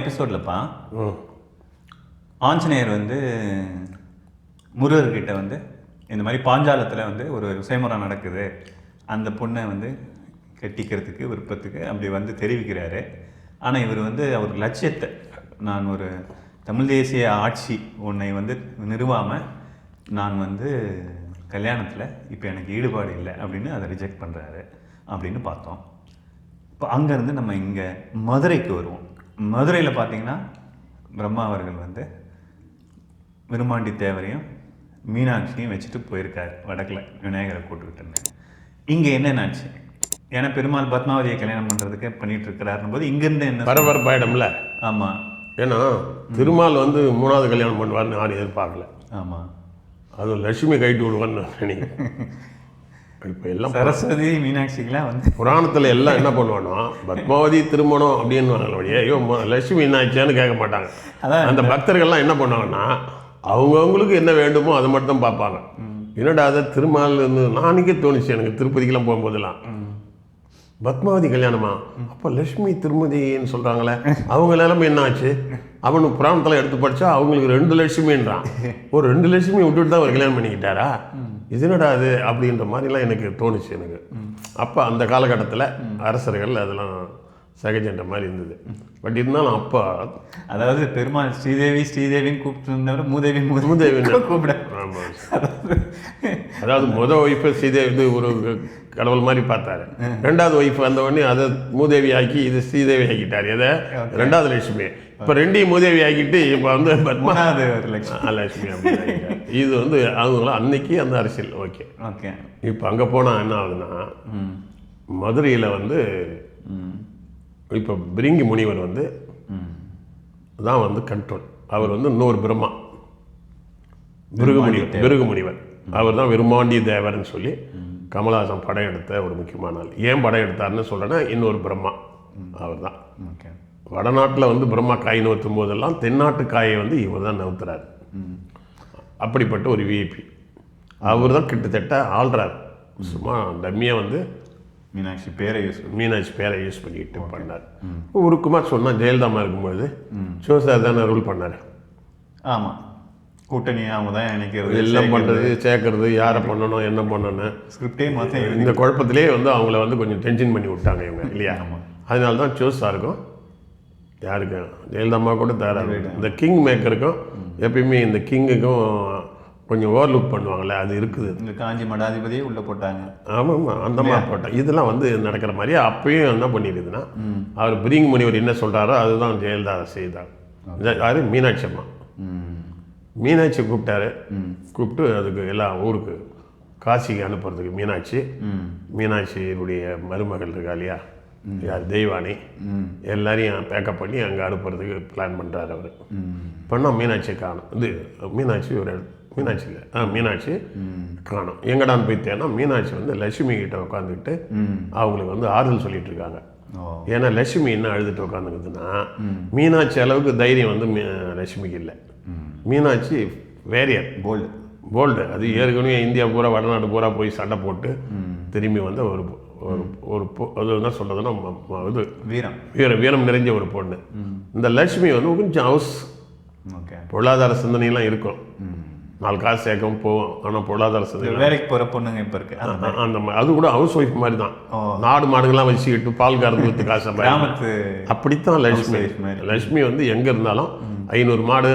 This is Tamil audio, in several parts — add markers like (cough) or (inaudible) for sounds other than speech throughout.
எபிசோட்லப்பா ம் ஆஞ்சநேயர் வந்து முருகர்கிட்ட வந்து இந்த மாதிரி பாஞ்சாலத்தில் வந்து ஒரு சுயமுறை நடக்குது. அந்த பொண்ணை வந்து கட்டிக்கிறதுக்கு விருப்பத்துக்கு அப்படி வந்து தெரிவிக்கிறாரு. ஆனால் இவர் வந்து அவர் லட்சியத்தை நான் ஒரு தமிழ் தேசிய ஆட்சி உன்னை வந்து நிறுவாமல் நான் வந்து கல்யாணத்தில் இப்போ எனக்கு ஈடுபாடு இல்லை அப்படின்னு அதை ரிஜெக்ட் பண்ணுறாரு அப்படின்னு பார்த்தோம். இப்போ அங்கேருந்து நம்ம இங்கே மதுரைக்கு வருவோம். மதுரையில் பார்த்தீங்கன்னா பிரம்மா அவர்கள் வந்து விருமாண்டி தேவரையும் மீனாட்சியும் வச்சுட்டு போயிருக்காரு. வடக்கில் விநாயகரை கூட்டுக்கிட்டுன்னு இங்கே என்னென்னாச்சு ஏன்னா பெருமாள் பத்மாவதியை கல்யாணம் பண்ணுறதுக்கு பண்ணிட்டு இருக்கிறாருன்னு போது இங்கேருந்து என்ன பரபரப்பாயிடும்ல? ஆமாம் ஏன்னா திருமால் வந்து மூணாவது கல்யாணம் பண்ணுவார்னு யாரும் எதிர்பார்க்கல. ஆமாம் அதுவும் லட்சுமி கைட்டு விடுவான்னு நினைக்கிறேன். (laughs) இப்போ எல்லாம் சரஸ்வதி மீனாட்சிக்கெலாம் வந்து புராணத்தில் எல்லாம் என்ன பண்ணுவானா பத்மாவதி திருமணம் அப்படின்னு ஐயோ லட்சுமி என்னாச்சான்னு கேட்க மாட்டாங்க. அதான். அந்த பக்தர்கள்லாம் என்ன பண்ணுவாங்கன்னா அவங்கவுங்களுக்கு என்ன வேண்டுமோ அதை மட்டும் தான் பார்ப்பாங்க என்னடா அதை திருமால் வந்து நாளைக்கே தோணுச்சு எனக்கு திருப்பதிக்கெல்லாம் போகும்போதெல்லாம். பத்மாவதி கல்யாணமா? அப்போ லட்சுமி திருமதின்னு சொல்கிறாங்களே அவங்க நிலைமை என்ன ஆச்சு அவனு புராணத்தில் எடுத்து படிச்சா அவங்களுக்கு ரெண்டு லட்சுமின்றான். ஒரு ரெண்டு லட்சுமி விட்டுட்டு தான் அவர் கல்யாணம் பண்ணிக்கிட்டாரா? இது என்னடா அது அப்படின்ற மாதிரிலாம் எனக்கு தோணுச்சு எனக்கு. அப்போ அந்த காலகட்டத்தில் அரசர்கள் அதெல்லாம் சகஜன்ற மாதிரி இருந்தது. பட் இருந்தாலும் அப்போ அதாவது பெருமாள் ஸ்ரீதேவி ஸ்ரீதேவின்னு கூப்பிட்டு இருந்தவரை மூதேவி மூதேவி. கூப்பிட. ஆமாம் அதாவது முத ஒய்ஃபை சீதே இது ஒரு கடவுள் மாதிரி பார்த்தாரு. ரெண்டாவது ஒய்ஃப் வந்த உடனே அதை மூதேவி ஆக்கி இது ஸ்ரீதேவி ஆக்கிட்டார். எதை? ரெண்டாவது லட்சுமி. இப்போ ரெண்டையும் மூதேவி ஆக்கிட்டு இப்போ வந்து மூணாவது லட்சம். இது வந்து அவங்களாம் அன்னைக்கு அந்த அரசியல். ஓகே. ஓகே. இப்போ அங்கே போனால் என்ன ஆகுதுன்னா மதுரையில் வந்து இப்போ பிரிங்கி முனிவர் வந்து தான் வந்து கண்ட்ரோல் அவர் வந்து இன்னொரு பிரம்மா. பிருகுமுனிவர் பிருகுமுனிவர். அவர் தான் விருமாண்டி தேவர்னு சொல்லி கமலஹாசன் படம் எடுத்த ஒரு முக்கியமான ஆள். ஏன் படம் எடுத்தாருன்னு சொல்கிறேன்னா இன்னொரு பிரம்மா. அவர் தான். வடநாட்டில் வந்து பிரம்மா காய் நவுத்தும் போதெல்லாம் தென்னாட்டு காயை வந்து இவர் தான் நவுத்துறாரு. அப்படிப்பட்ட ஒரு விஐபி அவர் தான் கிட்டத்தட்ட ஆள்றார். சும்மா டம்மியாக வந்து மீனாட்சி பேரை யூஸ் மீனாட்சி பேரை யூஸ் பண்ணிட்டு பண்ணார். உருக்குமார் சொன்னால் ஜெயலலிதாமா இருக்கும்போது சிவசார் தானே ரூல் பண்ணார். ஆமாம் கூட்டணி அவங்க தான் நினைக்கிறது எல்லாம் பண்ணுறது சேர்க்கறது யாரை பண்ணணும் என்ன பண்ணணும். ஸ்கிரிப்டே மாற்ற இந்த குழப்பத்திலே வந்து அவங்கள வந்து கொஞ்சம் டென்ஷன் பண்ணி விட்டாங்க இவங்க (laughs) இல்லையா? அதனால தான் சோஸாக இருக்கும் யாருக்கு? ஜெயலலிதாமா கூட தயாராக இந்த கிங் மேக்கருக்கும் எப்பயுமே இந்த கிங்குக்கும் கொஞ்சம் ஓவர்லுக் பண்ணுவாங்கல்ல அது இருக்குது. இந்த காஞ்சி மடாதிபதியே உள்ள போட்டாங்க. ஆமாம் ஆமாம் அந்த மாதிரி போட்டேன் இதெல்லாம் வந்து நடக்கிற மாதிரி அப்பயும் என்ன பண்ணிடுதுன்னா அவர் பிரிங் முனிவர் என்ன சொல்கிறாரோ அதுதான் ஜெயலலிதா செய்தார். யாரு? மீனாட்சி அம்மா. மீனாட்சி கூப்பிட்டாரு. கூப்பிட்டு அதுக்கு எல்லா ஊருக்கு காசிக்கு அனுப்புறதுக்கு மீனாட்சி. மீனாட்சியினுடைய மருமகள் இருக்கா இல்லையா? யார்? தெய்வானி எல்லாரையும் பேக்கப் பண்ணி அங்கே அனுப்புறதுக்கு பிளான் பண்ணுறாரு அவர். பண்ணால் மீனாட்சி காணும். இது மீனாட்சி ஒரு இடத்து- மீனாட்சி இல்லை. ஆ மீனாட்சி காணும். எங்கடான்னு போய் தேனா மீனாட்சி வந்து லட்சுமி கிட்ட உட்காந்துக்கிட்டு அவங்களுக்கு வந்து ஆறுதல் சொல்லிட்டு இருக்காங்க. ஏன்னா லட்சுமி என்ன அழுதுட்டு உட்காந்துக்குதுன்னா மீனாட்சி அளவுக்கு தைரியம் வந்து லட்சுமிக்கு இல்லை. மீனாட்சி வேரியர். போல்டு போல்டு அது ஏற்கனவே இந்தியா பூரா வடநாடு பூரா போய் சண்டை போட்டு திரும்பி வந்த ஒரு ஒரு ஒரு அது என்ன சொல்கிறதுன்னா இது வீரம். வீர வீரம் நிறைஞ்ச ஒரு பொண்ணு. இந்த லட்சுமி வந்து கொஞ்சம் ஹவுஸ் ஓகே. பொருளாதார சிந்தனைலாம் இருக்கும். நாலு காசு சேர்க்கவும் போவோம் ஆனால் பொருளாதார சிந்தனை வேலைக்கு போகிற பொண்ணுங்க இப்போ இருக்கு. அந்த அ- அந்த மா- அது கூட ஹவுஸ் ஒய்ஃப் மாதிரி தான். நாடு மாடுகள்லாம் வச்சுக்கிட்டு பால் கறந்து வித்து காசு. (laughs) கிராமத்து அப்படித்தான் லட்சுமி. மாதிரி. லட்சுமி வந்து எங்கே இருந்தாலும் ஐநூறு மாடு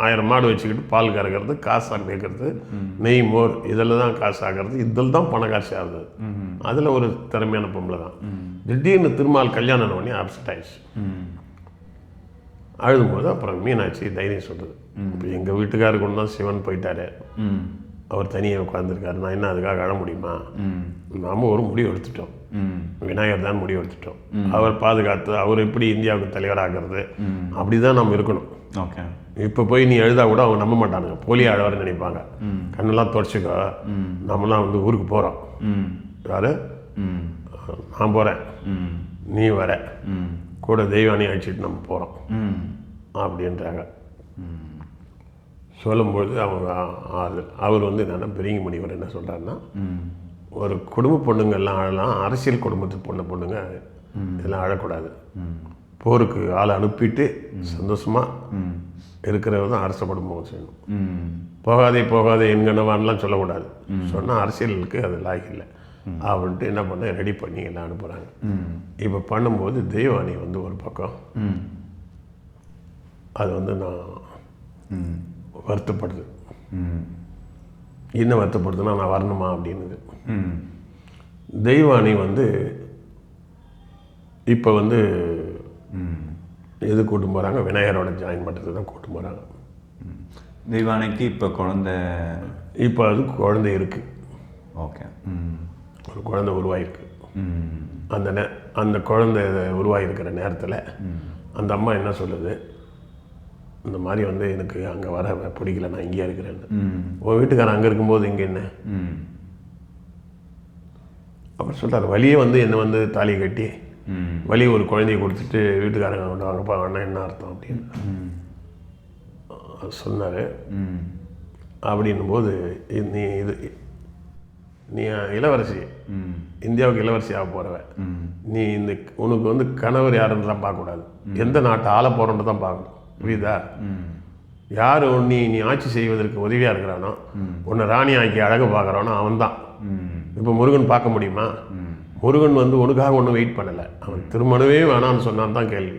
ஆயிரம் மாடு வச்சுக்கிட்டு பால் கறக்கிறது காசு சேர்க்கிறது நெய் மோர் இதில் தான் காசு ஆகிறது இதில் தான் பண காசு ஆகுது. அதில் ஒரு திறமையான பொம்பளை தான். திடீர்னு திருமால் கல்யாணம் பண்ணி அப்செட் ஆயிடுச்சு. அழுதும்போது அப்புறம் மீனாட்சி தைரியம் சொல்லுது இப்போ எங்கள் வீட்டுக்காருக்கு ஒன்று தான் சிவன் போயிட்டாரு. ம். அவர் தனியாக உட்காந்துருக்காரு நான் என்ன அதுக்காக அழ முடியுமா? ம். நாம ஒரு முடிவு எடுத்துட்டோம். ம். விநாயகர் தான் முடிவு எடுத்துட்டோம். அவர் பாதுகாத்து அவர் எப்படி இந்தியாவுக்கு தலைவராகிறது? அப்படி தான் நம்ம இருக்கணும். ஓகே. இப்போ போய் நீ எழுதா கூட அவங்க நம்ப மாட்டானுங்க. போலியா அழவர்னு நினைப்பாங்க. கண்ணெல்லாம் தொடச்சிக்கோ. நம்மலாம் வந்து ஊருக்கு போகிறோம் ம். யாரு? ம். நான் போகிறேன் ம். நீ வர. ம். கூட தெய்வானி அழைச்சிட்டு நம்ம போகிறோம் ம். அப்படின்றாங்க. சொல்லும்பொழுது அவங்க ஆ- அவர் வந்து என்னென்னா பெரிய முனிவர் என்ன சொல்கிறாருன்னா ஒரு குடும்ப பொண்ணுங்க எல்லாம் அழலாம் அரசியல் குடும்பத்து பொண்ணு பொண்ணுங்க இதெல்லாம் அழக்கூடாது போருக்கு ஆளை அனுப்பிட்டு சந்தோஷமாக இருக்கிறவர் தான் அரச குடும்பம் செய்யணும். ம். போகாதே போகாதே என்கணவான்லாம் சொல்லக்கூடாது. சொன்னால் அரசியலுக்கு அது லாய்க்கு இல்லை. அப்படின்ட்டு என்ன பண்ண ரெடி பண்ணி எல்லாம் அனுப்புகிறாங்க இப்போ பண்ணும்போது தெய்வானி வந்து ஒரு பக்கம். அது வந்து நான் வருத்தப்படுது. என்ன வருத்தப்படுதுன்னா நான் வரணுமா அப்படின்னுது. தெய்வானி வந்து இப்போ வந்து எது கூட்டு போகிறாங்க விநாயகரோட ஜாயின் பண்ணுறது தான் கூட்டு போகிறாங்க தெய்வானைக்கு இப்போ குழந்த இப்போ அது குழந்தை இருக்குது ஓகே ஒரு குழந்தை உருவாயிருக்கு. அந்த நே அந்த குழந்தை உருவாகிருக்கிற நேரத்தில் அந்த அம்மா என்ன சொல்லுது? இந்த மாதிரி வந்து எனக்கு அங்கே வர பிடிக்கல நான் இங்கேயே இருக்கிறேன்னு. உன் வீட்டுக்காரன் அங்கே இருக்கும்போது இங்கே என்ன? அவர் சொல்கிறார் வழியே வந்து என்னை வந்து தாலி கட்டி வழி ஒரு குழந்தைய கொடுத்துட்டு வீட்டுக்காரங்க கொண்டு வாங்கப்பா வேணா என்ன அர்த்தம் அப்படின்னு. சொன்னார். அப்படின்னும் போது நீ இது நீ இளவரசி இந்தியாவுக்கு இளவரசி ஆக போகிறவ ம். நீ இந்த உனக்கு வந்து கணவர் யாருன்றலாம் பார்க்கக்கூடாது. எந்த நாட்டை ஆள போகிறோன்னு தான் பார்க்கணும். புரியுதா? ம். யார் நீ நீ ஆட்சி செய்வதற்கு உதவியாக இருக்கிறானோ உன்னை ராணி ஆக்கி அழகு பார்க்குறானோ அவன் தான். இப்போ முருகன் பார்க்க முடியுமா? முருகன் வந்து உனக்காக ஒன்றும் வெயிட் பண்ணலை. அவன் திருமணமே வேணாம்னு சொன்னான் தான் கேள்வி.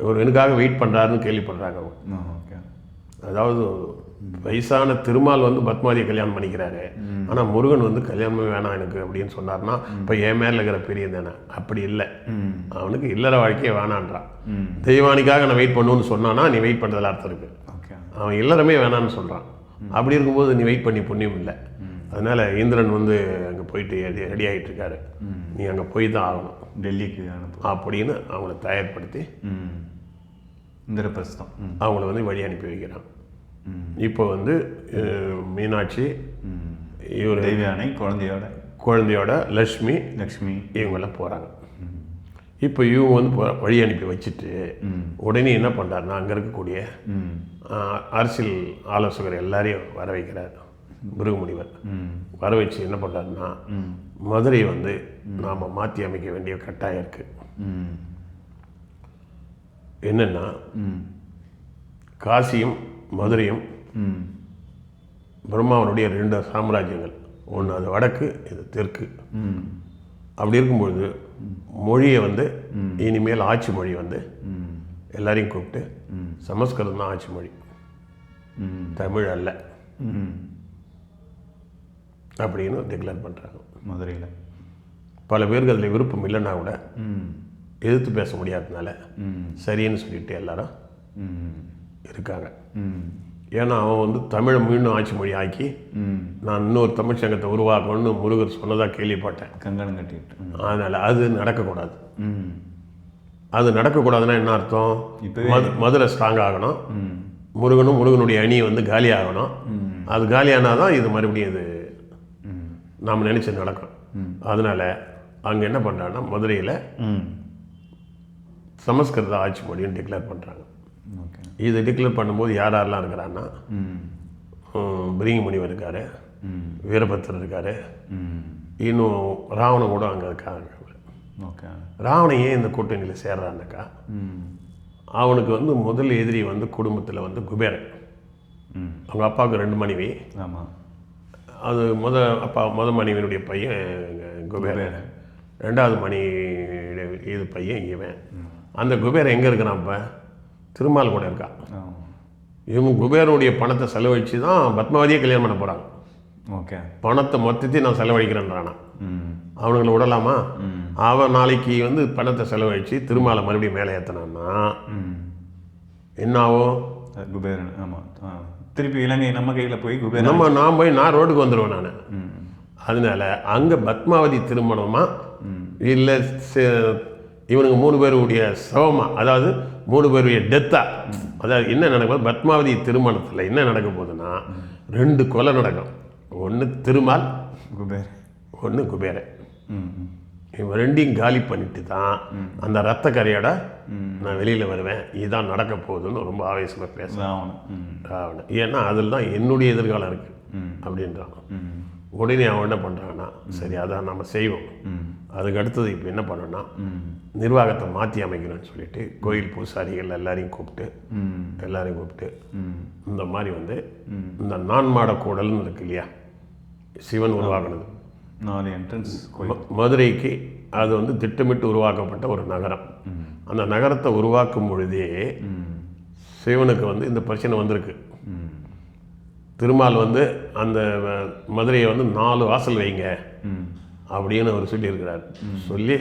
ஒரு எனக்காக வெயிட் பண்ணுறாருன்னு கேள்விப்படுறாங்க ஓகே. அதாவது வயசான திருமால் வந்து பத்மாதியை கல்யாணம் பண்ணிக்கிறாரு. ஆனால் முருகன் வந்து கல்யாணமே வேணாம் எனக்கு அப்படின்னு சொன்னார்னா இப்போ என் மேல இருக்கிற பெரிய தானே? அப்படி இல்லை. அவனுக்கு இல்லற வாழ்க்கையே வேணான்றான். தெய்வானிக்காக நான் வெயிட் பண்ணுன்னு சொன்னானா நீ வெயிட் பண்ணுறதுல அர்த்தம் இருக்கு. ஓகே அவன் இல்லறமே வேணான்னு சொல்கிறான் அப்படி இருக்கும்போது நீ வெயிட் பண்ணி புண்ணியம் இல்லை. அதனால இந்திரன் வந்து அங்கே போயிட்டு ரெடி ரெடி ஆகிட்டு இருக்காரு. நீ அங்கே போய் தான் ஆகணும். டெல்லிக்கு அப்படின்னு அவங்கள தயார்படுத்தி இந்திரபிரஸ்தம். அவங்கள வந்து வழி அனுப்பி வைக்கிறான். இப்போ வந்து மீனாட்சி இவர் தெய்வானை குழந்தையோட. குழந்தையோட லக்ஷ்மி லக்ஷ்மி. இவங்கெல்லாம் போகிறாங்க இப்போ இவங்க வந்து வழி அனுப்பி வச்சுட்டு உடனே என்ன பண்ணுறாருன்னா அங்கே இருக்கக்கூடிய அரசியல் ஆலோசகர் எல்லாரையும் வர வைக்கிறார். முருகமுனிவர். வர வச்சு என்ன பண்ணுறாருன்னா மதுரை வந்து நாம் மாற்றி அமைக்க வேண்டிய கட்டாயம் இருக்குது என்னென்னா காசியும் மதுரையும் பிரம்மாவனுடைய ரெண்டு சாம்ராஜ்யங்கள். ஒன்று அது வடக்கு இது தெற்கு. அப்படி இருக்கும்பொழுது மொழியை வந்து இனிமேல் ஆட்சி மொழி வந்து எல்லாரையும் கூப்பிட்டு. சமஸ்கிருதம் தான் ஆட்சி மொழி. தமிழ் அல்ல. அப்படின்னு டிக்ளேர் பண்ணுறாங்க மதுரையில். பல பேருக்கு அதில் விருப்பம் இல்லைன்னா கூட எதிர்த்து பேச முடியாததுனால சரின்னு சொல்லிட்டு எல்லாரும் இருக்காங்க. ம் ஏன்னா அவன் வந்து தமிழை மீண்டும் ஆட்சி மொழி ஆக்கி ம் நான் இன்னொரு தமிழ் சங்கத்தை உருவாக்கணும்னு முருகர் சொன்னதாக கேள்விப்பட்டேன். கங்கணம் கட்டிட்டு. அதனால் அது நடக்கக்கூடாது. ம். அது நடக்கக்கூடாதுன்னா என்ன அர்த்தம்? மது மதுரை ஸ்ட்ராங் ஆகணும். ம். முருகனும் முருகனுடைய அணி வந்து காலி ஆகணும். ம். அது காலியானால் தான் இது மறுபடியும் இது நாம் நினச்சி நடக்கும். ம். அதனால் அங்கே என்ன பண்ணுறாங்கன்னா மதுரையில் ம். சமஸ்கிருத ஆட்சி மொழின்னு டிக்ளேர் பண்ணுறாங்க இது டிக்ளேர் பண்ணும்போது யார் யாரெல்லாம் இருக்கிறான்னா ம். ஹம், பிரிங்கி முனிவர் இருக்கார் ம். வீரபத்திரர் இருக்கார் ம். இன்னும் ராவணன் கூட அங்கே இருக்காங்க ஓகே. ராவணன் ஏன் இந்த கூட்டணியில் சேர்றான்னாக்கா ம். அவனுக்கு வந்து முதல் எதிரி வந்து குடும்பத்தில் வந்து குபேரன். ம். அவங்க அப்பாவுக்கு ரெண்டு மனைவி. ஆமாம் அது முத அப்பா முத மனைவியினுடைய பையன் குபேரன். ரெண்டாவது மணி இது பையன் இவன். அந்த குபேரன் எங்கே இருக்கிறான் இப்போ திருமால் கூட இருக்கான் ஆ. இவங்க குபேரனுடைய பணத்தை செலவழித்து தான் பத்மாவதியை கல்யாணம் பண்ண போகிறாங்க ஓகே. பணத்தை மொத்தத்தையும் நான் செலவழிக்கிறேன்றானா. ம். அவனுங்களை விடலாமா? அவன் நாளைக்கு வந்து பணத்தை செலவழித்து திருமாலை மறுபடியும் மேலே ஏற்றினான்னா ம். என்ன ஆகும் குபேரன் ஆமாம் திருப்பி இலங்கை நம்ம கையில் போய் குபேரன் நம்ம நான் போய் நான் ரோட்டுக்கு வந்துடுவேன் நான். ம். அதனால அங்கே பத்மாவதி திருமணமா? ம். இல்லை இவனுங்க மூணு பேருடைய சவமா அதாவது மூணு பேருடைய டெத்தா அதாவது என்ன நடக்கும் பத்மாவதி திருமணத்தில் என்ன நடக்க போகுதுன்னா ரெண்டு கொலை நடக்கும். ஒன்று திருமால் குபேர். ஒன்று குபேரன் இவன் ரெண்டையும் காலி பண்ணிட்டு தான் அந்த ரத்த கரையோட நான் வெளியில் வருவேன். இதுதான் நடக்க போகுதுன்னு ரொம்ப ஆவேசமாக பேசுகிறேன் ராவணன். ம். ராவணன். ஏன்னா அதில் தான் என்னுடைய எதிர்காலம் இருக்குது. அப்படின்றான். உடனே அவன் என்ன பண்ணுறாங்கன்னா சரி அதான் நம்ம செய்வோம். அதுக்கு அடுத்தது இப்போ என்ன பண்ணோன்னா நிர்வாகத்தை மாற்றி அமைக்கணும்னு சொல்லிட்டு கோயில் பூசாரிகள் எல்லாரையும் கூப்பிட்டு எல்லாரையும் கூப்பிட்டு இந்த மாதிரி வந்து இந்த நான்மாட கூடல்னு இருக்கு இல்லையா? சிவன் உருவாக்குனது. நாலு என்ட்ரன்ஸ் மதுரைக்கு அது வந்து திட்டமிட்டு உருவாக்கப்பட்ட ஒரு நகரம். அந்த நகரத்தை உருவாக்கும் பொழுதே சிவனுக்கு வந்து இந்த பிரச்சனை வந்திருக்கு. திருமால் வந்து அந்த மதுரையை வந்து நாலு வாசல் வைங்க ம் அப்படின்னு அவர் சொல்லியிருக்கிறார். சொல்லி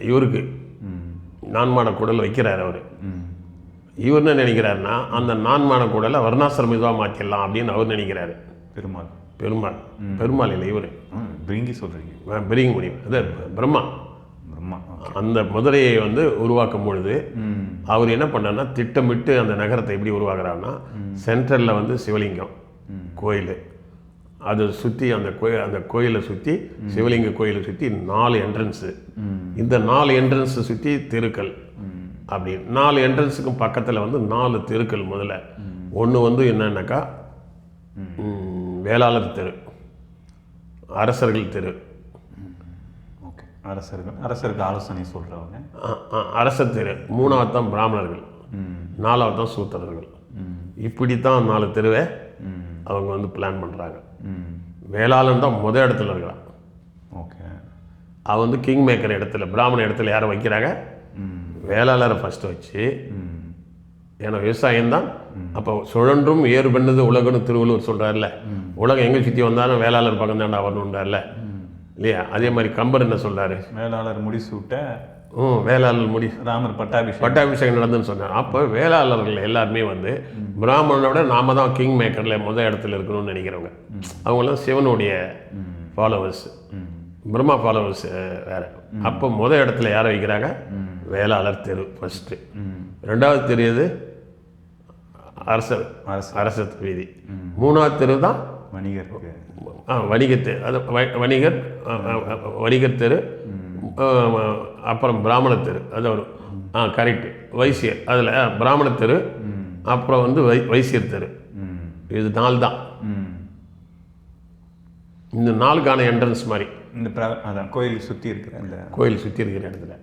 இவருக்கு ம் நான்மான குடல் வைக்கிறார் அவர். ம் இவர் என்ன நினைக்கிறாருன்னா அந்த நான்மான குடலை வர்ணாசிரம இதுவாக மாற்றிடலாம் அப்படின்னு அவர் நினைக்கிறாரு. பெருமாள். பெருமாள். பெருமாள் இல்லை இவர். ம் பிரிங்கி சொல்கிறீங்க பெரிய முடியும். அது பிரம்மா. அந்த மதுரையை வந்து உருவாக்கும் பொழுது அவர் என்ன பண்ணார்னா திட்டமிட்டு அந்த நகரத்தை எப்படி உருவாக்குறாருன்னா சென்ட்ரலில் வந்து சிவலிங்கம் கோயில். அதை சுற்றி அந்த கோயில் அந்த கோயிலை சுற்றி சிவலிங்க கோயிலை சுற்றி நாலு என்ட்ரன்ஸு இந்த நாலு என்ட்ரன்ஸை சுற்றி தெருக்கள். அப்படி நாலு என்ட்ரன்ஸுக்கும் பக்கத்தில் வந்து நாலு தெருக்கள் முதல்ல. ஒன்று வந்து என்னன்னாக்கா வேளாளர் தெரு அரசர்கள் தெரு. அரசர்கள் அரசருக்கு ஆலோசனை சொல்கிறவங்க அரசர் தெரு. மூணாவது தான் பிராமணர்கள். நாலாவது தான் சூத்திரர்கள். இப்படி தான் நாலு தெருவை அவங்க வந்து பிளான் பண்ணுறாங்க வேளாளன் தான் முத இடத்துல இருக்கிறான். ஓகே. அவன் வந்து கிங் மேக்கர் இடத்துல பிராமண இடத்துல யாரை வைக்கிறாங்க? வேளாளரை ஃபஸ்ட்டு வச்சு ஏன்னா விவசாயம் தான். அப்போ சுழன்றும் ஏறு பண்ணது உலகன்னு திருவள்ளுவர் சொல்கிறார்ல உலகம் எங்கே சுற்றி வந்தாலும் வேளாளர் பக்கம் தாண்டா வரணுன்றார்ல இல்லையா? அதே மாதிரி கம்பர் என்ன சொல்றாரு மேலாளர் முடிசூட்ட ம் வேளாளர் முடி ராமர் பட்டாபிஷேகம். பட்டாபிஷேகம் நடந்துன்னு சொன்னார். அப்போ வேளாளர்கள் எல்லாருமே வந்து பிராமணனோட நாம தான் கிங் மேக்கரில் முத இடத்துல இருக்கணும்னு நினைக்கிறவங்க. அவங்களாம் சிவனுடைய ஃபாலோவர்ஸ் பிரம்மா ஃபாலோவர்ஸ் வேற. அப்போ முத இடத்துல யாரை வைக்கிறாங்க? வேளாளர் தெரு ஃபஸ்ட்டு ரெண்டாவது தெரு எது? அரசர். அரசர். அரசர் வீதி. மூணாவது தெரு தான் வணிகருக்கு. ஆ, வணிகத் தெரு. அது வணிகர் வணிகர் தெரு. அப்புறம் பிராமண தெரு. அது ஒரு ஆ கரெக்ட் வைசியர். அதில் பிராமண தெரு. அப்புறம் வந்து வை வைசியர் தெரு. இது நாலு தான். இந்த நாளுக்கான என்ட்ரன்ஸ் மாதிரி. இந்த அதான் கோயில் சுற்றி இருக்கிற இந்த கோயில் சுற்றி இருக்கிற இடத்துல.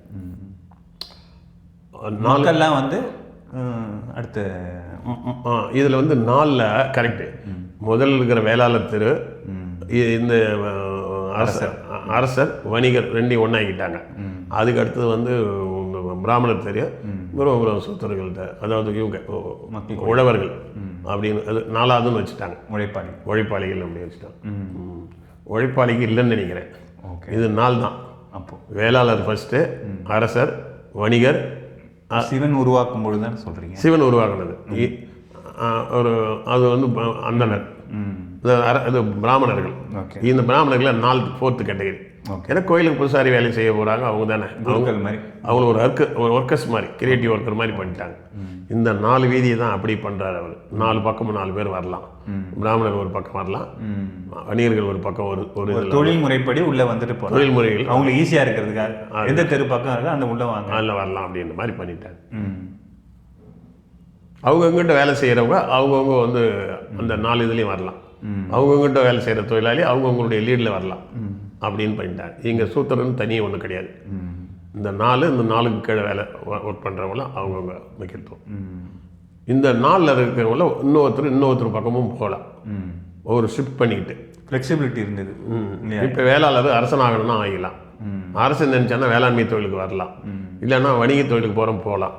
நாலு மக்கள்லாம் வந்து அடுத்த இதில் வந்து நாலில் கரெக்டு முதல்ல இருக்கிற வேளாளர் தெரு இந்த அரசர் அரசர். வணிகர் ரெண்டையும் ஒன்றாக்கிட்டாங்க அதுக்கு அடுத்தது வந்து பிராமணர் தெரு அப்புறம் அப்புறம் சூத்திரர்கள் தெரு. அதாவது இவங்க உழவர்கள் அப்படின்னு அது நாலாவதுன்னு வச்சுட்டாங்க. உழைப்பாளி. உழைப்பாளிகள் அப்படி வச்சுட்டாங்க. உழைப்பாளிக்கு இல்லைன்னு நினைக்கிறேன். இது நாள் தான் அப்போ. வேளாளர் ஃபஸ்ட்டு அரசர் வணிகர் சிவன் உருவாக்கும் பொழுது தான் சொல்கிறீங்க சிவன் உருவாக்குனது ஒரு அது வந்து அந்தனர். இது பிராமணர்கள். ஓகே. இந்த பிராமணர்களை நாலு ஃபோர்த்து கேட்டகரி ஏன்னா கோயிலுக்கு புதுசாரி வேலை செய்ய போகிறாங்க அவங்க தானே. குருக்கள் மாதிரி. அவங்க ஒரு ஒர்க்கு ஒரு ஒர்க்கர்ஸ் மாதிரி கிரியேட்டிவ் ஒர்க்கர் மாதிரி பண்ணிட்டாங்க. இந்த நாலு வீதியை தான் அப்படி பண்ணுறாரு அவர். நாலு பக்கமும் நாலு பேர் வரலாம். பிராமணர்கள் ஒரு பக்கம் வரலாம். வணிகர்கள் ஒரு பக்கம் ஒரு ஒரு தொழில் முறைப்படி உள்ள வந்துட்டு போகிறோம் தொழில் முறைகள். அவங்களுக்கு ஈஸியாக இருக்கிறதுக்காக எந்த தெரு பக்கம் இருக்கோ அந்த உள்ள வாங்க. அதில் வரலாம் அப்படின்ற மாதிரி பண்ணிட்டாங்க. ம். அவங்கக்கிட்ட வேலை செய்கிறவங்க அவங்கவுங்க வந்து அந்த நாலு இதுலேயும் வரலாம். அவங்கக்கிட்ட வேலை செய்கிற தொழிலாளி அவங்கவுங்களுடைய லீடில் வரலாம். அப்படின்னு பண்ணிட்டாங்க. இங்கே சூத்திரன்னு தனியாக ஒன்றும் கிடையாது. இந்த நாலு இந்த நாலுக்கு கீழே வேலை ஒர்க் பண்ணுறவங்களாம் அவங்கவுங்க முக்கியத்துவம் இந்த நாலில் இருக்கிறவங்கள இன்னொருத்தர் இன்னொருத்தர் பக்கமும் போகலாம் ஒரு ஷிஃப்ட் பண்ணிக்கிட்டு. ஃப்ளெக்சிபிலிட்டி இருந்தது. இப்போ வேளாளர் அரசனாகணும்னா ஆகிக்கலாம் அரசன் நினச்சானா வேளாண்மை தொழிலுக்கு வரலாம். இல்லைன்னா வணிக தொழிலுக்கு போகிறோம் போகலாம்.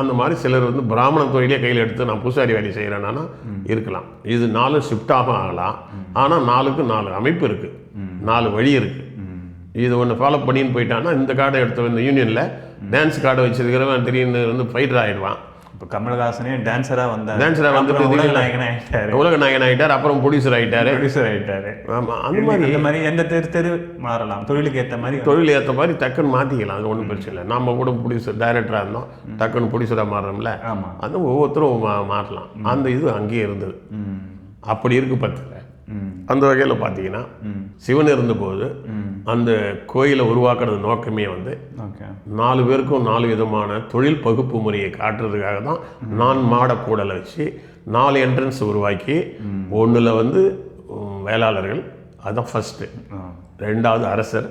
அந்த மாதிரி சிலர் வந்து பிராமண தொழிலே கையில் எடுத்து நான் பூசாரி வேலை செய்கிறேன்னா இருக்கலாம். இது நாலு ஷிஃப்டாக ஆகலாம். ஆனால் நாலுக்கு நாலு அமைப்பு இருக்குது நாலு வழி இருக்குது இது ஒன்று ஃபாலோ பண்ணின்னு போயிட்டான்னா இந்த கார்டை எடுத்து இந்த யூனியனில் டான்ஸ் கார்டை வச்சிருக்கிறவன் திடீர்னு வந்து ஃபைட்டர் ஆகிடுவான் இப்போ கமலஹாசனே டான்ஸரா வந்தார். வந்துட்டு அப்புறம் உலக நாயகன் ஆயிட்டாரு உலக நாயகன் ஆகிட்டார் அப்புறம் ப்ரொடியூசர் ஆகிட்டாரு ப்ரொடியூசர் ஆயிட்டாரு. ஆமாம் அந்த மாதிரி அந்த மாதிரி எந்த தெரு தெரு மாறலாம். தொழிலுக்கு ஏத்த மாதிரி தொழில் ஏற்ற மாதிரி டக்குன்னு மாற்றிக்கலாம் அது ஒன்றும் பிரச்சனை இல்லை. நம்ம கூட ப்ரொடியூசர் டைரக்டராக இருந்தோம். டக்குன்னு ப்ரொடியூசராக மாறுறோம்ல. ஆமா. அது ஒவ்வொருத்தரும் மாறலாம். அந்த இது அங்கேயே இருந்தது. அப்படி இருக்கு ம் அந்த வகையில் பார்த்தீங்கன்னா சிவன் இருந்தபோது அந்த கோயிலை உருவாக்குறது நோக்கமே வந்து நாலு பேருக்கும் நாலு விதமான தொழில் பகுப்பு முறையை காட்டுறதுக்காக தான் நான் மாட கூடலை வச்சு நாலு என்ட்ரன்ஸ் உருவாக்கி ஒன்றில் வந்து வேளாளர்கள் அதுதான் ஃபஸ்ட்டு. ரெண்டாவது அரசர்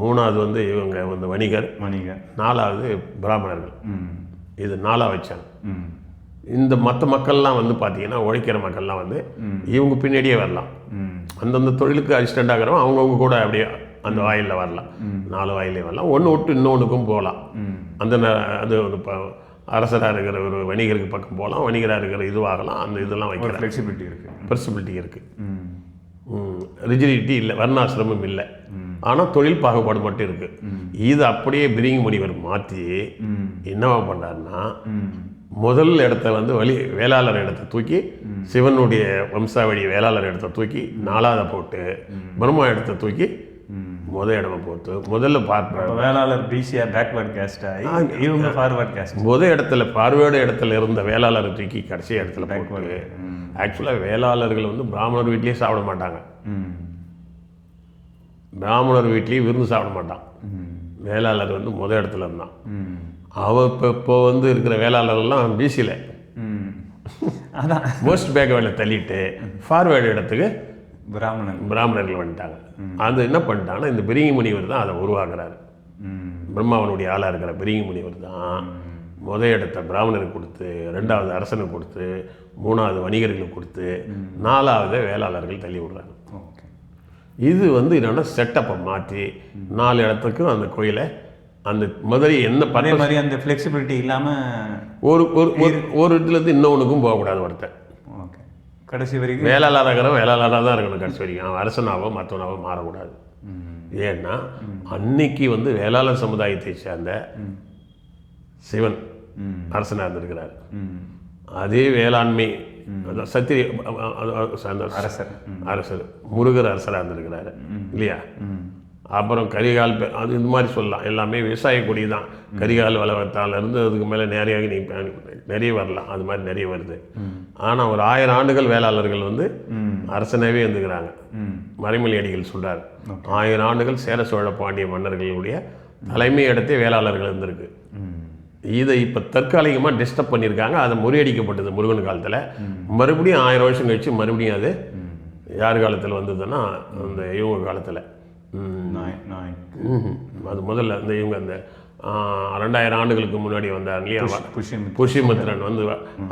மூணாவது வந்து இவங்க வந்து வணிகர் வணிகர். நாலாவது பிராமணர்கள். இது நாலா வச்சாங்க. இந்த மற்ற மக்கள்லாம் வந்து பார்த்தீங்கன்னா உழைக்கிற மக்கள்லாம் வந்து இவங்க பின்னாடியே வரலாம். அந்தந்த தொழிலுக்கு அசிஸ்டண்ட் ஆகிறவங்க அவங்கவுங்க கூட அப்படியே அந்த வாயிலில் வரலாம். நாலு வாயிலே வரலாம். ஒன்று விட்டு இன்னொன்றுக்கும் போகலாம். அந்த அது ஒரு இப்போ அரசராக இருக்கிற ஒரு வணிகருக்கு பக்கம் போகலாம். வணிகராக இருக்கிற இதுவாகலாம் அந்த இதெல்லாம் வைக்கிற ஃப்ளெக்சிபிலிட்டி இருக்கு. ஃப்ளெக்சிபிலிட்டி இருக்குது ரிஜிடிட்டி இல்லை. வர்ணாசிரமம் இல்லை. ஆனால் தொழில் பாகுபாடு மட்டும் இருக்குது இது அப்படியே பிரிங்கி முனிவர் மாற்றி என்னவா பண்ணாருன்னா முதல் இடத்த வந்து வழி வேளாளர் இடத்த தூக்கி சிவனுடைய வம்சாவழி வேளாளர் இடத்த தூக்கி நாலாவதை போட்டு பிரம்மா இடத்த தூக்கி முத இடமா போட்டு முதல்ல பார்ப்ப இப்போ வேளாளர் பிசிஆர் பேக்வர்ட் கேஸ்ட் இவங்க ஃபார்வர்ட் கேஸ்ட் முத இடத்துல பார்வையோட இடத்துல இருந்த வேளாளரை தூக்கி கடைசி இடத்துல போட்டு ஆக்சுவலாக வேளாளர்கள் வந்து பிராமணர் வீட்லேயே சாப்பிட மாட்டாங்க. பிராமணர் வீட்லேயும் விருந்து சாப்பிட மாட்டான். வேளாளர் வந்து முத இடத்துல இருந்தான். ம் அவன் இப்போ இப்போ வந்து இருக்கிற வேளாளர்கள்லாம் பிசியில் அதான். போஸ்ட் பேக் வேலை தள்ளிட்டு ஃபார்வேர்டு இடத்துக்கு பிராமணன். பிராமணர்கள் வந்துட்டாங்க. அது என்ன பண்ணிட்டாங்கன்னா இந்த பெரிய முனிவர் தான் அதை உருவாக்குறாரு. பிரம்மாவனுடைய ஆளாக இருக்கிற பெரிய முனிவர் தான். முத இடத்த பிராமணருக்கு கொடுத்து ரெண்டாவது அரசனுக்கு கொடுத்து மூணாவது வணிகர்களுக்கு கொடுத்து நாலாவது வேளாளர்கள் தள்ளி விடுறாங்க. இது வந்து என்னன்னா செட்டப்பை மாற்றி நாலு இடத்துக்கும் அந்த கோயிலை அந்த முதல்ல என்ன பண்ண மாதிரி அந்த ஃப்ளெக்சிபிலிட்டி இல்லாமல் ஒரு ஒரு ஒரு- இடத்துலேருந்து இன்னொன்றுக்கும் போகக்கூடாது ஒருத்தன். ஓகே. கடைசி வரைக்கும் வேளாளராக இருக்கிறவன் வேளாளராக தான் இருக்கணும் கடைசி வரைக்கும். அவன் அரசனாவோ மற்றவனாவோ மாறக்கூடாது. ஏன்னா அன்னைக்கு வந்து வேளாளர் சமுதாயத்தை சேர்ந்த சிவன் அரசனாக இருந்திருக்கிறார். அதே வேளாண்மை சத்திரிய அரசர். அரசர் முருகர் அரசராக இருந்திருக்கிறாரு. இல்லையா? அப்புறம் கரிகால் அது இந்த மாதிரி சொல்லலாம். எல்லாமே விவசாய கொடி தான். கரிகால் வளவத்தால இருந்து அதுக்கு மேலே நிறைய நீ நிறைய வரலாம். அது மாதிரி நிறைய வருது. ஆனால் ஒரு ஆயிரம் ஆண்டுகள் வேளாளர்கள் வந்து அரசனாகவே இருந்துக்கிறாங்க. மறைமொழி அடிகள் சொல்றார். ஆயிரம் ஆண்டுகள் சேர சோழ பாண்டிய மன்னர்களுடைய தலைமை இடத்தே வேளாளர்கள் இருந்திருக்கு. இதை இப்போ தற்காலிகமாக டிஸ்டர்ப் பண்ணியிருக்காங்க. அது முறியடிக்கப்பட்டது முருகன் காலத்தில். மறுபடியும் ஆயிரம் வருஷம் கழிச்சு மறுபடியும் அது யார் காலத்தில் வந்ததுன்னா அந்த இவங்க காலத்தில். அது முதல்ல அந்த இவங்க அந்த ரெண்டாயிரம் ஆண்டுகளுக்கு முன்னாடி வந்தார் இல்லையா? புஷ்யம் புஷ்யமித்ரன். வந்து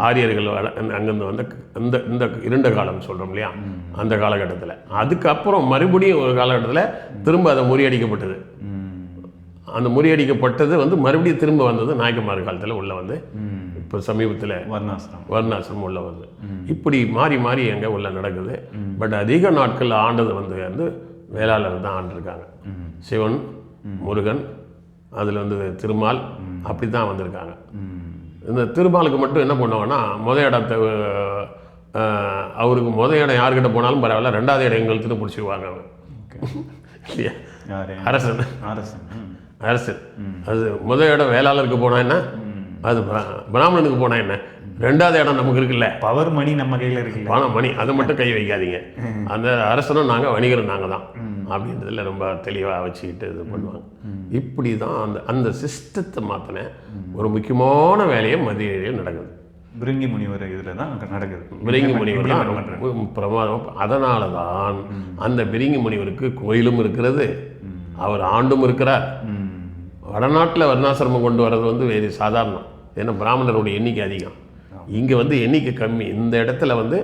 ஆரியர்கள் அங்கிருந்து வந்து இந்த இந்த இருண்ட காலம் சொல்கிறோம் இல்லையா? அந்த காலகட்டத்தில். அதுக்கப்புறம் மறுபடியும் ஒரு காலகட்டத்தில் திரும்ப அதை முறியடிக்கப்பட்டது. அந்த முறியடிக்கப்பட்டது வந்து மறுபடியும் திரும்ப வந்தது நாயக்கமார் காலத்தில் உள்ள வந்து இப்போ சமீபத்தில் வர்ணாசிரம் வர்ணாசிரமம் உள்ள வருது. இப்படி மாறி மாறி எங்கே உள்ள நடக்குது. பட் அதிக நாட்கள் ஆண்டது வந்து வந்து வேளாளர் தான் ஆண்டிருக்காங்க. சிவன் முருகன் அதில் வந்து திருமால் அப்படி தான் வந்திருக்காங்க. இந்த திருமாலுக்கு மட்டும் என்ன பண்ணுவாங்கன்னா முத இடத்த அவருக்கு முத இடம் யார்கிட்ட போனாலும் பரவாயில்ல ரெண்டாவது இடம் எங்களுக்கு பிடிச்சிக்குவாங்க அவன் இல்லையா? அரசன். அரசன். ம். அரசன். அது முத இடம் வேளாளருக்கு போனா என்ன? அது பிர- பிராமணனுக்கு போனா என்ன? ரெண்டாவது இடம் நமக்கு இருக்குல்ல பவர் மணி நம்ம கையில் இருக்குல்ல. பணம் மணி அதை மட்டும் கை வைக்காதீங்க. அந்த அரசனும் நாங்கள் வணிகரும் நாங்கள் தான். அப்படின்றதுல ரொம்ப தெளிவாக வச்சுக்கிட்டு இது பண்ணுவாங்க. இப்படி தான் அந்த அந்த சிஸ்டத்தை மாற்றின ஒரு முக்கியமான வேலையை மத்தியில் நடக்குது. பிருங்கி முனிவர் இதில் தான் நடக்குது. பிரிங்கி முனிவர் தான் பிரமாதம் அதனால தான் அந்த பிரிங்கி முனிவருக்கு கோயிலும் இருக்கிறது. அவர் ஆண்டும் இருக்கிறார். வடநாட்டில் வர்ணாசிரமம் கொண்டு வர்றது வந்து வேறு சாதாரணம். ஏன்னா பிராமணருடைய எண்ணிக்கை அதிகம். இங்கே வந்து எண்ணிக்கை கம்மி. இந்த இடத்துல வந்து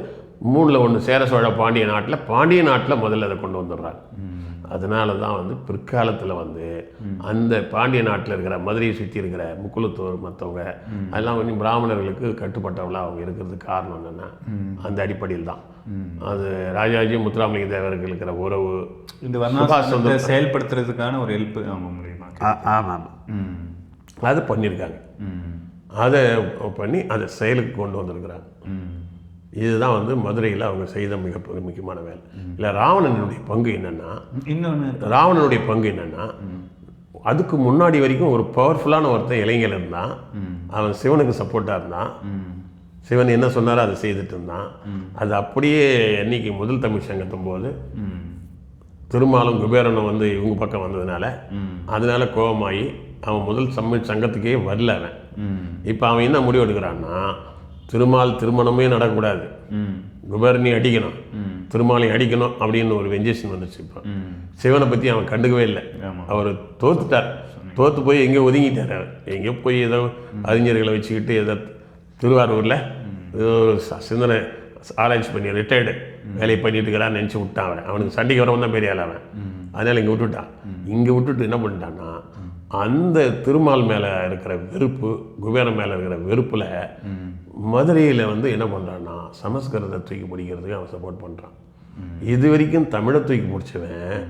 மூணில் ஒன்று சேர சோழ பாண்டிய நாட்டில் பாண்டிய நாட்டில் முதல்ல அதை கொண்டு வந்துடுறாங்க. அதனால தான் வந்து பிற்காலத்தில் வந்து அந்த பாண்டிய நாட்டில் இருக்கிற மதுரையை சுற்றி இருக்கிற முக்குளத்தூர் மற்றவங்க அதெல்லாம் கொஞ்சம் பிராமணர்களுக்கு கட்டுப்பட்டவங்களா அவங்க இருக்கிறதுக்கு காரணம் என்னென்னா அந்த அடிப்படையில் தான். அது ராஜாஜி முத்துராமலிங்க தேவருக்கு இருக்கிற உறவு இந்த வர்ணாசிரமத்தை செயல்படுத்துறதுக்கான ஒரு ஹெல்ப் ஆமாம் ம். அதை பண்ணியிருக்காங்க. அதை பண்ணி அதை செயலுக்கு கொண்டு வந்திருக்கிறாங்க. இதுதான் வந்து மதுரையில் அவங்க செய்த மிக முக்கியமான வேலை. இல்லை ராவணனுடைய பங்கு என்னென்னா இன்னொன்று ராவணனுடைய பங்கு என்னென்னா அதுக்கு முன்னாடி வரைக்கும் ஒரு பவர்ஃபுல்லான ஒருத்தன் இளைஞர் இருந்தான். அவன் சிவனுக்கு சப்போர்ட்டாக இருந்தான். சிவன் என்ன சொன்னாரோ அதை செய்துட்டு இருந்தான். அது அப்படியே என்னைக்கு முதல் தமிழ் சங்கத்தும் போது திருமாலும் குபேரனும் வந்து இவங்க பக்கம் வந்ததுனால அதனால கோபமாகி அவன் முதல் தமிழ் சங்கத்துக்கே வரல அவன். இப்போ அவன் என்ன முடிவு எடுக்கிறான்னா திருமால் திருமணமே நடக்கக்கூடாது. ம். குபேரனி அடிக்கணும். திருமாலை அடிக்கணும் அப்படின்னு ஒரு வெஞ்சேஷன் வந்துச்சு இப்போ. சிவனை பற்றி அவன் கண்டுக்கவே இல்லை. அவர் தோத்துட்டார். தோத்து போய் எங்கேயோ ஒதுங்கிட்டார் அவர். எங்கேயோ போய் ஏதோ அறிஞர்களை வச்சுக்கிட்டு ஏதோ திருவாரூரில் ஏதோ சிந்தனை ஆராய்ச்சி பண்ணி ரிட்டையர்டு வேலையை பண்ணிட்டு இருக்கிறான்னு நினச்சி விட்டான் அவன் அவனுக்கு சண்டைக்கு வரவன் தான் பெரிய ஆள் அவன். அதனால் இங்கே விட்டுட்டான். இங்கே விட்டுட்டு என்ன பண்ணிட்டான்னா அந்த திருமால் மேலே இருக்கிற வெறுப்பு குபேரன் மேலே இருக்கிற வெறுப்பில் மதுரையில் வந்து என்ன பண்ணுறான்னா சமஸ்கிருதத்தை தூக்கி பிடிக்கிறதுக்கு அவன் சப்போர்ட் பண்ணுறான் இது வரைக்கும் தமிழை தூக்கி பிடிச்சவன்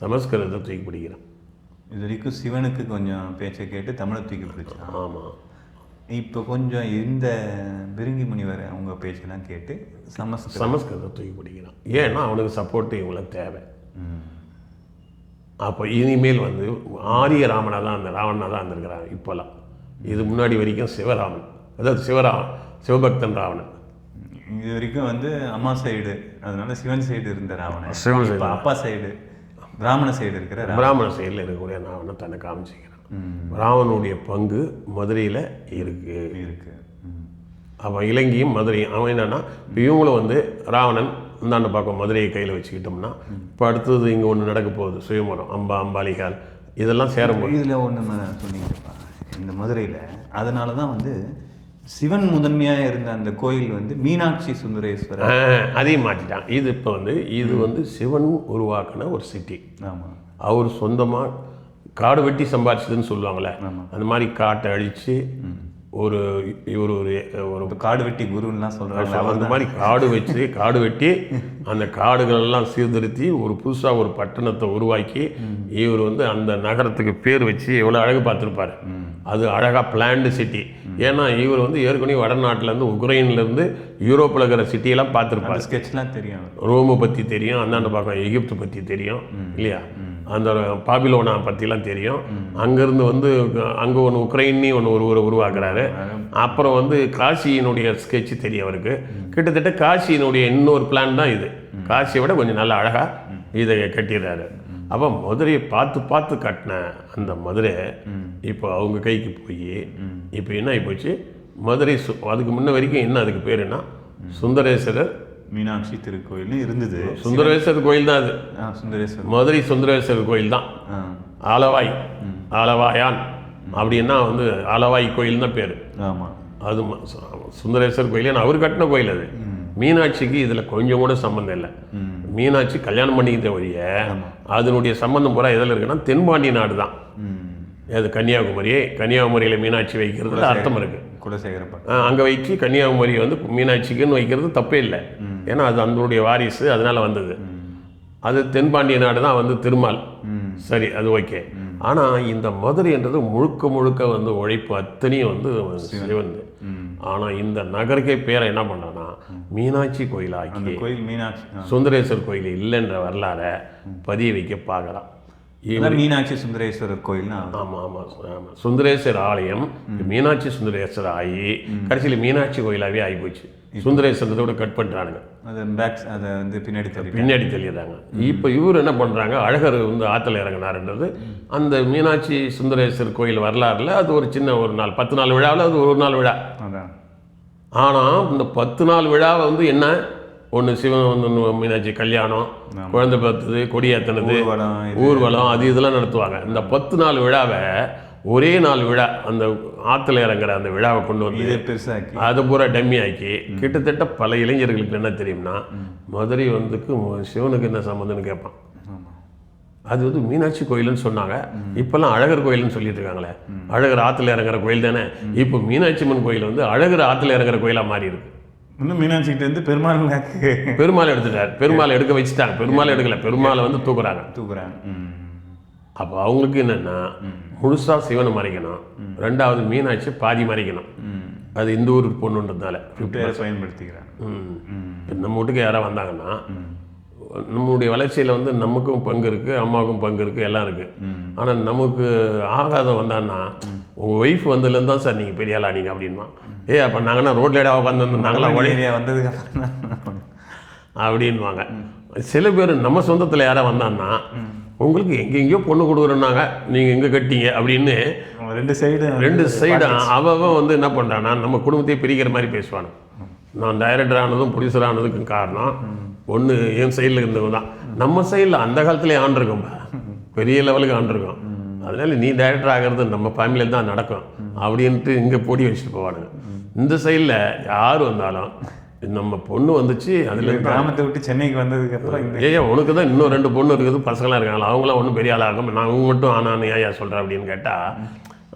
சமஸ்கிருதத்தை தூக்கி பிடிக்கிறான். இது வரைக்கும் சிவனுக்கு கொஞ்சம் பேச்சை கேட்டு தமிழை தூக்கி பிடிச்சான். ஆமாம் இப்போ கொஞ்சம் இந்த பிருங்கி முனிவர் அவங்க பேச்செல்லாம் கேட்டு சமஸ்கிருதம் சமஸ்கிருதத்தை தூக்கி பிடிக்கிறான். ஏன்னா அவனுக்கு சப்போர்ட் இவங்கள தேவை. அப்போ இனிமேல் வந்து ஆரிய ராமனாக தான் அந்த ராவணனாக தான் இருந்திருக்கிறான் இப்போல்லாம் இது முன்னாடி வரைக்கும் சிவராமன். அதாவது சிவராமன் சிவபக்தன் ராவணன். இது வரைக்கும் வந்து அம்மா சைடு. அதனால சிவன் சைடு இருந்த ராவணன். சிவன் இப்போ அப்பா சைடு பிராமண சைடு இருக்கிற. பிராமண சைடில் இருக்கக்கூடிய ராவணனை தன்னை காமிச்சிக்கிறான். ராவனுடைய பங்கு மதுரையில் இருக்கு. இருக்கு. அவன் இலங்கையும் மதுரையும். அவன் என்னன்னா இவங்களும் வந்து ராவணன் இந்தாண்ட பக்கம் மதுரையை கையில் வச்சுக்கிட்டோம்னா இப்போ அடுத்தது இங்கே ஒன்று நடக்க போகுது சுயமரம் அம்பா அம்பாலிகால் இதெல்லாம் சேரும்போது இதில் ஒன்று சொன்னீங்கப்பா இந்த மதுரையில் அதனால தான் வந்து சிவன் முதன்மையாக இருந்த அந்த கோயில் வந்து மீனாட்சி சுந்தரேஸ்வரர். அதையும் மாற்றிட்டான் இது இப்போ வந்து இது வந்து சிவன் உருவாக்கின ஒரு சிட்டி. ஆமாம் அவர் சொந்தமாக காடு வெட்டி சம்பாதிச்சதுன்னு சொல்லுவாங்கள்ல ஆமா. அந்த மாதிரி காட்டை அழித்து ஒரு இவர் ஒரு ஒரு காடு வெட்டி குருன்னுலாம் சொல்கிறாங்க அந்த மாதிரி காடு வச்சு காடு வெட்டி அந்த காடுகள் எல்லாம் சீர்திருத்தி ஒரு புதுசாக ஒரு பட்டணத்தை உருவாக்கி இவர் வந்து அந்த நகரத்துக்கு பேர் வச்சு எவ்வளோ அழகு பார்த்துருப்பாரு. அது அழகாக பிளான்டு சிட்டி ஏன்னா இவர் வந்து ஏற்கனவே வடநாட்டிலேருந்து உக்ரைன்லேருந்து யூரோப்பில் இருக்கிற சிட்டியெல்லாம் பார்த்துருப்பாரு. ஸ்கெட்ச்லாம் தெரியும். ரோமை பற்றி தெரியும் அந்தாண்ட பக்கம் எகிப்து பற்றி தெரியும் இல்லையா? அந்த பாபிலோனா பற்றிலாம் தெரியும். அங்கேருந்து வந்து அங்கே ஒன்று உக்ரைன்னு ஒன்று ஒரு ஊரை உருவாக்குறாரு. அப்புறம் வந்து காசியினுடைய ஸ்கெட்ச் தெரியும் அவருக்கு. கிட்டத்தட்ட காசியினுடைய இன்னொரு பிளான் தான் இது. காசியை விட கொஞ்சம் நல்லா அழகாக இதை கட்டிடுறாரு. அப்போ மதுரையை பார்த்து பார்த்து கட்டின அந்த மதுரை இப்போ அவங்க கைக்கு போய் இப்போ என்ன ஆகி போச்சு? மதுரை சு- அதுக்கு முன்ன வரைக்கும் என்ன அதுக்கு பேருன்னா சுந்தரேஸ்வரர் மீனாட்சி திருக்கோயில்னு இருந்தது. சுந்தரேஸ்வரர் கோயில் தான் அது சுந்தரேஸ்வரர். மதுரை சுந்தரேஸ்வரர் கோயில் தான் ஆலவாய். ஆலவாயான் அப்படின்னா வந்து ஆலவாய் கோயில் தான் பேர். ஆமாம் அது சுந்தரேஸ்வரர் கோயில் ஏன்னா அவர் கட்டின கோயில் அது. மீனாட்சிக்கு இதில் கொஞ்சம் கூட சம்மந்தம் இல்லை. மீனாட்சி கல்யாணம் பண்ணிக்கிட்ட ஒழிய அதனுடைய சம்பந்தம் பூரா எதில் இருக்குன்னா தென்பாண்டி நாடு தான் அது கன்னியாகுமரி கன்னியாகுமரியில் மீனாட்சி வைக்கிறதுல அர்த்தம் இருக்குது குலசேகரப்பட்டினம் அங்கே வச்சு கன்னியாகுமரி வந்து மீனாட்சிக்குன்னு வைக்கிறது தப்பே இல்லை. ஏன்னா அது அதனுடைய வாரிசு அதனால வந்தது. அது தென்பாண்டிய நாடு தான் வந்து திருமால். சரி அது ஓகே. ஆனால் இந்த மதுரைன்றது முழுக்க முழுக்க வந்து உழைப்பு அத்தனையும் வந்து சிவன். ஆனால் இந்த நகருக்கே பேரை என்ன பண்ணான்னா மீனாட்சி அந்த கோயிலாக்கி கோயில் மீனாட்சி. சுந்தரேஸ்வர் கோயில் இல்லைன்ற வரலாறை பதிய வைக்க அதான் மீனாட்சி சுந்தரேஸ்வரர் கோயில்னு. ஆமாம் ஆமாம் ஆமாம் சுந்தரேஸ்வர் ஆலயம் மீனாட்சி சுந்தரேஸ்வர் ஆகி கடைசியில் மீனாட்சி கோயிலாகவே ஆகிப்போச்சு சுந்தரேஸ்வரத்தோட கட் பண்ணுறானுங்க அது பேக்ஸ் அதை வந்து பின்னாடி தள்ளி பின்னாடி தெளிகிறாங்க இப்போ இவர் என்ன பண்ணுறாங்க அழகர் வந்து ஆற்றுல இறங்கினாருன்றது. அந்த மீனாட்சி சுந்தரேஸ்வர் கோயில் வரலாறுல அது ஒரு சின்ன ஒரு நாள் பத்து நாள் விழாவில் அது ஒரு நாள் விழா. ஆனால் இந்த பத்து நாள் விழாவை வந்து என்ன ஒன்று சிவன் ஒண்ணு மீனாட்சி கல்யாணம் குழந்தை பார்த்தது கொடியேற்றினது ஊர்வலம் அது இதெல்லாம் நடத்துவாங்க. இந்த பத்து நாள் விழாவை ஒரே நாள் விழா அந்த ஆற்றுல இறங்குற அந்த விழாவை கொண்டு வந்து பெருசாக்கி. அதை பூரா டம்மி ஆக்கி கிட்டத்தட்ட பல இளைஞர்களுக்கு என்ன தெரியும்னா மதுரை வந்துக்கு சிவனுக்கு என்ன சம்மந்தம்னு கேட்பான். அது வந்து மீனாட்சி கோயில்னு சொன்னாங்க. இப்போல்லாம் அழகர் கோயில்னு சொல்லிட்டு இருக்காங்களே. அழகர் ஆற்றுல இறங்குற கோயில் தானே? இப்போ மீனாட்சி அம்மன் கோயில் வந்து அழகர் ஆற்றுல இறங்குற கோயிலாக மாறி இருக்கு இன்னும் மீனாட்சிக்கிட்ட இருந்து பெருமாள் நாக்கு பெருமாள் எடுத்துட்டார். பெருமாள் எடுக்க வச்சுட்டாங்க. பெருமாள் எடுக்கல. பெருமாளை வந்து தூக்குறாங்க. தூக்குறாங்க. அப்போ அவங்களுக்கு என்னென்னா முழுசாக சிவனை மறைக்கணும். ரெண்டாவது மீனாட்சி பாதி மறைக்கணும். அது இந்த ஊர் பொண்ணுன்றதுனால பயன்படுத்திக்கிறாங்க. நம்ம வீட்டுக்கு யாராவது வந்தாங்கன்னா நம்மளுடைய வளர்ச்சியில் வந்து நமக்கும் பங்கு இருக்குது அம்மாவுக்கும் பங்கு இருக்குது எல்லாம் இருக்குது ஆனால் நமக்கு ஆகாத வந்தான்னா உங்கள் ஒய்ஃப் வந்ததுலேருந்து தான் சார் நீங்கள் பெரிய ஆளா நீங்கள் அப்படின்மா ஏ அப்போ நாங்கன்னா ரோட்ல இடம் உட்காந்து நாங்களா ஏரியா வந்ததுக்கு அப்படின்வாங்க சில பேர் நம்ம சொந்தத்தில் யாராவது வந்தான்னா உங்களுக்கு எங்கெங்கேயோ பொண்ணு கொடுக்குறோன்னாங்க நீங்கள் எங்கே கட்டிங்க அப்படின்னு ரெண்டு சைடு ரெண்டு சைடு அவன் வந்து என்ன பண்ணுறான்னா நம்ம குடும்பத்தையே பிரிக்கிற மாதிரி பேசுவானு நான் டைரக்டர் ஆனதும் ப்ரொடியூசர் ஆனதுக்கும் காரணம் ஒன்று என் சைடில் இருந்தவங்க தான். நம்ம சைடில் அந்த காலத்துலேயே ஆண்டிருக்கோம்பா பெரிய லெவலுக்கு ஆண்டிருக்கோம் அதனால நீ டைரக்டர் ஆகிறது நம்ம ஃபேமிலியில் தான் நடக்கும். அப்படின்ட்டு இங்கே பொடி வச்சுட்டு போவானுங்க. இந்த சைடில் யார் வந்தாலும் நம்ம பொண்ணு வந்துச்சு அதில் கிராமத்தை விட்டு சென்னைக்கு வந்ததுக்கு அப்புறம் ஏயா உனக்கு தான் இன்னும் ரெண்டு பொண்ணு இருக்குது பசங்களாம் இருக்காங்களா? அவங்களாம் ஒன்றும் பெரிய ஆளாகும் நான் அவங்க மட்டும் ஆனான்னு ஏயா சொல்கிறேன் அப்படின்னு கேட்டால்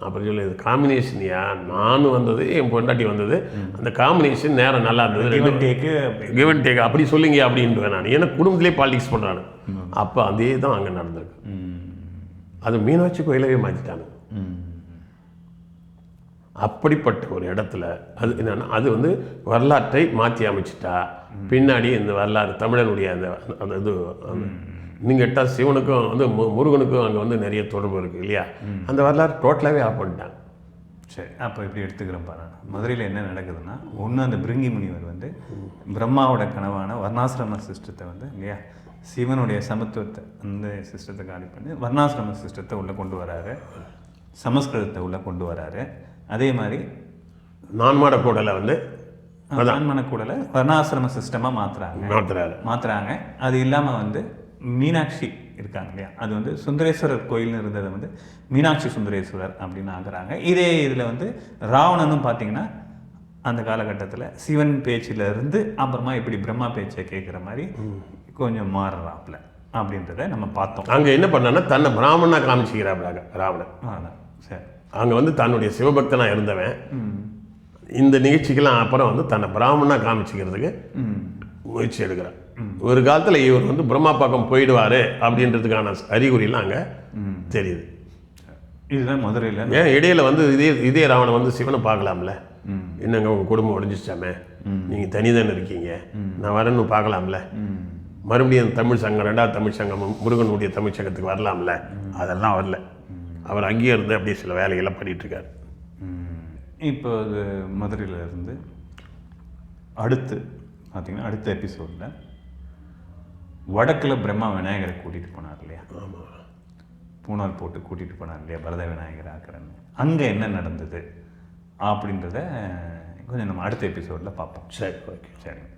அப்புறம் சொல்லி இது காம்பினேஷன்யா நானும் வந்தது என் பொண்டாட்டி வந்தது. அந்த காம்பினேஷன் நேரம் நல்லா இருந்தது. ரெண்டு டேக்கு கிவன் டேக் அப்படி சொல்லுங்க அப்படின்ட்டு நான். ஏன்னா குடும்பத்திலே பாலிடிக்ஸ் பண்ணுறானு அப்போ அதே தான் அங்கே நடந்திருக்கு. அது மீனாட்சி கோயிலவே மாற்றிட்டாங்க அப்படிப்பட்ட ஒரு இடத்துல அது என்னன்னா அது வந்து வரலாற்றை மாற்றி அமைச்சிட்டா. பின்னாடி இந்த வரலாறு தமிழனுடைய அந்த அந்த இது நீங்கள் கேட்டால் சிவனுக்கும் வந்து மு- முருகனுக்கும் அங்கே வந்து நிறைய தொடர்பு இருக்குது இல்லையா? அந்த வரலாறு டோட்டலாகவே ஆஃப் பண்ணிட்டாங்க. சரி அப்போ இப்படி எடுத்துக்கிறேன் பாரு. மதுரையில் என்ன நடக்குதுன்னா ஒன்று அந்த பிருங்கி முனிவர் வந்து பிரம்மாவோட கனவான வர்ணாசிரம சிஸ்டத்தை வந்து இல்லையா? சிவனுடைய சமத்துவத்தை அந்த சிஸ்டத்தை காலி பண்ணி வர்ணாசிரம சிஸ்டத்தை உள்ளே கொண்டு வராரு. சமஸ்கிருதத்தை உள்ளே கொண்டு வராரு. அதே மாதிரி நான்மாட கூடலை வந்து மனக்கூடல வர்ணாசிரம சிஸ்டமாக மாற்றுறாங்க மாற்றுறாங்க அது இல்லாமல் வந்து மீனாட்சி இருக்காங்க இல்லையா? அது வந்து சுந்தரேஸ்வரர் கோயில்னு இருந்ததை வந்து மீனாட்சி சுந்தரேஸ்வரர் அப்படின்னு ஆகுறாங்க. இதே இதில் வந்து ராவணனும் பார்த்தீங்கன்னா அந்த காலகட்டத்தில் சிவன் பேச்சில் இருந்து அப்புறமா இப்படி பிரம்மா பேச்சை கேட்குற மாதிரி கொஞ்சம் மாறுறாப்புல அப்படின்றத நம்ம பார்த்தோம். அங்கே என்ன பண்ணான்னா தன்னை பிராமணனா காமிச்சிக்கிறாப்லாங்க ராவணன். சரி. அங்கே வந்து தன்னுடைய சிவபக்தனா இருந்தவன். இந்த நிகழ்ச்சிக்கெல்லாம் அப்புறம் வந்து தன்னை பிராமணனா காமிச்சிக்கிறதுக்கு முயற்சி எடுக்கிறான். ஒரு காலத்தில் இவர் வந்து பிரம்மா பக்கம் போயிடுவாரு அப்படின்றதுக்கான அறிகுறிலாம் அங்கே தெரியுது. இதுதான் மதுரையில் ஏன் இடையில வந்து இதே இதே ராவணன் வந்து சிவனை பார்க்கலாம்ல? என்னங்க உங்க குடும்பம் உடஞ்சிச்சாமே நீங்க தனிதானே இருக்கீங்க. நான் வரேன்னு பார்க்கலாம்ல? மறுபடியும் தமிழ் சங்கம் ரெண்டாவது தமிழ் சங்கம் முருகனுடைய தமிழ் சங்கத்துக்கு வரலாம்ல? அதெல்லாம் வரல. அவர் அங்கேயே இருந்து அப்படியே சில வேலைகள்லாம் பண்ணிட்டு இருக்காரு இப்போ அது மதுரையில் இருந்து அடுத்து பார்த்தீங்கன்னா அடுத்த எபிசோடில் வடக்கில் பிரம்மா விநாயகரை கூட்டிகிட்டு போனார் இல்லையா? பூணால் போட்டு கூட்டிகிட்டு போனார் இல்லையா? பரத விநாயகர் ஆக்கிறன்னு. அங்கே என்ன நடந்தது அப்படின்றத கொஞ்சம் நம்ம அடுத்த எபிசோடில் பார்ப்போம். சரி ஓகே சரிங்க